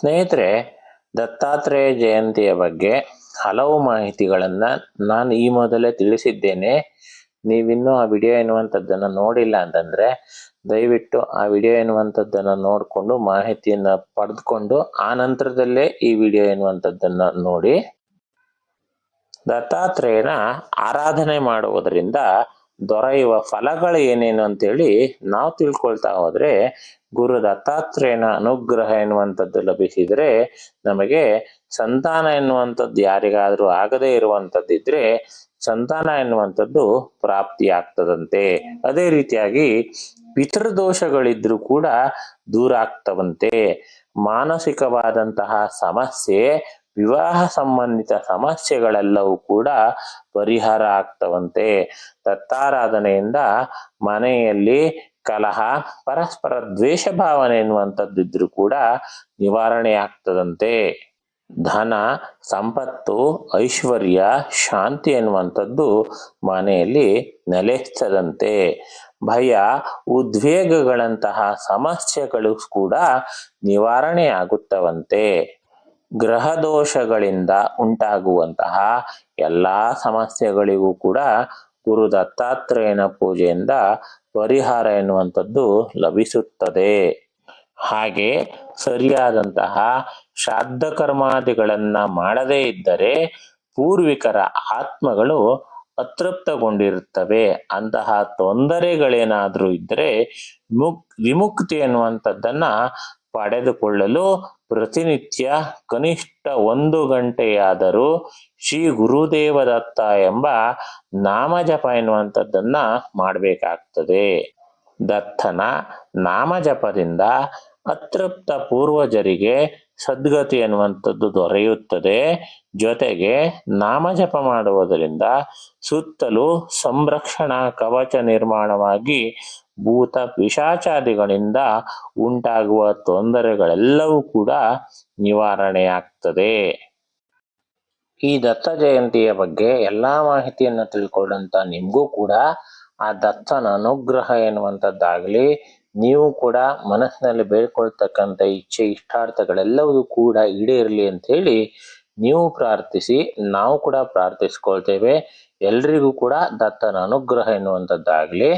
ಸ್ನೇಹಿತರೆ, ದತ್ತಾತ್ರೇಯ ಜಯಂತಿಯ ಬಗ್ಗೆ ಹಲವು ಮಾಹಿತಿಗಳನ್ನ ನಾನು ಈ ಮೊದಲೇ ತಿಳಿಸಿದ್ದೇನೆ. ನೀವಿನ್ನೂ ಆ ವಿಡಿಯೋ ಎನ್ನುವಂಥದ್ದನ್ನು ನೋಡಿಲ್ಲ ಅಂತಂದ್ರೆ, ದಯವಿಟ್ಟು ಆ ವಿಡಿಯೋ ಎನ್ನುವಂಥದ್ದನ್ನು ನೋಡಿಕೊಂಡು ಮಾಹಿತಿಯನ್ನ ಪಡೆದುಕೊಂಡು ಆ ನಂತರದಲ್ಲೇ ಈ ವಿಡಿಯೋ ಎನ್ನುವಂಥದ್ದನ್ನ ನೋಡಿ. ದತ್ತಾತ್ರೇಯನ ಆರಾಧನೆ ಮಾಡುವುದರಿಂದ ದೊರೆಯುವ ಫಲಗಳು ಏನೇನು ಅಂತೇಳಿ ನಾವು ತಿಳ್ಕೊಳ್ತಾ ಹೋದ್ರೆ ಗುರು ದತ್ತಾತ್ರೇಯನ ಅನುಗ್ರಹ ಎನ್ನುವಂಥದ್ದು ಲಭಿಸಿದ್ರೆ ನಮಗೆ ಸಂತಾನ ಎನ್ನುವಂಥದ್ದು ಯಾರಿಗಾದ್ರೂ ಆಗದೇ ಇರುವಂಥದ್ದಿದ್ರೆ ಸಂತಾನ ಎನ್ನುವಂಥದ್ದು ಪ್ರಾಪ್ತಿಯಾಗ್ತದಂತೆ. ಅದೇ ರೀತಿಯಾಗಿ ಪಿತೃದೋಷಗಳಿದ್ರೂ ಕೂಡ ದೂರ ಆಗ್ತವಂತೆ ಮಾನಸಿಕವಾದಂತಹ ಸಮಸ್ಯೆ ವಿವಾಹ ಸಂಬಂಧಿತ ಸಮಸ್ಯೆಗಳೆಲ್ಲವೂ ಕೂಡ ಪರಿಹಾರ ಆಗ್ತವಂತೆ. ದತ್ತಾರಾಧನೆಯಿಂದ ಮನೆಯಲ್ಲಿ ಕಲಹ, ಪರಸ್ಪರ ದ್ವೇಷ ಭಾವನೆ ಎನ್ನುವಂಥದ್ದಿದ್ರೂ ಕೂಡ ನಿವಾರಣೆ ಆಗ್ತದಂತೆ. ಧನ, ಸಂಪತ್ತು, ಐಶ್ವರ್ಯ, ಶಾಂತಿ ಎನ್ನುವಂಥದ್ದು ಮನೆಯಲ್ಲಿ ನೆಲೆಸ್ತದಂತೆ. ಭಯ, ಉದ್ವೇಗಗಳಂತಹ ಸಮಸ್ಯೆಗಳು ಕೂಡ ನಿವಾರಣೆ ಆಗುತ್ತವಂತೆ. ಗ್ರಹ ದೋಷಗಳಿಂದ ಉಂಟಾಗುವಂತಹ ಎಲ್ಲಾ ಸಮಸ್ಯೆಗಳಿಗೂ ಕೂಡ ಗುರು ದತ್ತಾತ್ರೇಯನ ಪೂಜೆಯಿಂದ ಪರಿಹಾರ ಎನ್ನುವಂಥದ್ದು ಲಭಿಸುತ್ತದೆ. ಹಾಗೆ ಸರಿಯಾದಂತಹ ಶ್ರಾದ್ದ ಕರ್ಮಾದಿಗಳನ್ನ ಮಾಡದೇ ಇದ್ದರೆ ಪೂರ್ವಿಕರ ಆತ್ಮಗಳು ಅತೃಪ್ತಗೊಂಡಿರುತ್ತವೆ. ಅಂತಹ ತೊಂದರೆಗಳೇನಾದ್ರೂ ಇದ್ದರೆ ಮುಕ್, ವಿಮುಕ್ತಿ ಎನ್ನುವಂಥದ್ದನ್ನ ಪಡೆದುಕೊಳ್ಳಲು ಪ್ರತಿನಿತ್ಯ ಕನಿಷ್ಠ ಒಂದು ಗಂಟೆಯಾದರೂ ಶ್ರೀ ಗುರುದೇವ ದತ್ತ ಎಂಬ ನಾಮಜಪ ಎನ್ನುವಂಥದ್ದನ್ನ ಮಾಡಬೇಕಾಗ್ತದೆ. ದತ್ತನ ನಾಮಜಪದಿಂದ ಅತೃಪ್ತ ಪೂರ್ವಜರಿಗೆ ಸದ್ಗತಿ ಎನ್ನುವಂಥದ್ದು ದೊರೆಯುತ್ತದೆ. ಜೊತೆಗೆ ನಾಮಜಪ ಮಾಡುವುದರಿಂದ ಸುತ್ತಲೂ ಸಂರಕ್ಷಣಾ ಕವಚ ನಿರ್ಮಾಣವಾಗಿ ಭೂತ ಪಿಶಾಚಾದಿಗಳಿಂದ ಉಂಟಾಗುವ ತೊಂದರೆಗಳೆಲ್ಲವೂ ಕೂಡ ನಿವಾರಣೆಯಾಗ್ತದೆ. ಈ ದತ್ತ ಜಯಂತಿಯ ಬಗ್ಗೆ ಎಲ್ಲಾ ಮಾಹಿತಿಯನ್ನು ತಿಳ್ಕೊಂಡಂತ ನಿಮ್ಗೂ ಕೂಡ ಆ ದತ್ತನ ಅನುಗ್ರಹ ಎನ್ನುವಂಥದ್ದಾಗಲಿ, ನೀವು ಕೂಡ ಮನಸ್ಸಿನಲ್ಲಿ ಬೇಡ್ಕೊಳ್ತಕ್ಕಂಥ ಇಚ್ಛೆ, ಇಷ್ಟಾರ್ಥಗಳೆಲ್ಲವೂ ಕೂಡ ಈಡೇರಲಿ ಅಂತ ಹೇಳಿ ನೀವು ಪ್ರಾರ್ಥಿಸಿ, ನಾವು ಕೂಡ ಪ್ರಾರ್ಥಿಸ್ಕೊಳ್ತೇವೆ. ಎಲ್ರಿಗೂ ಕೂಡ ದತ್ತನ ಅನುಗ್ರಹ ಎನ್ನುವಂಥದ್ದಾಗ್ಲಿ.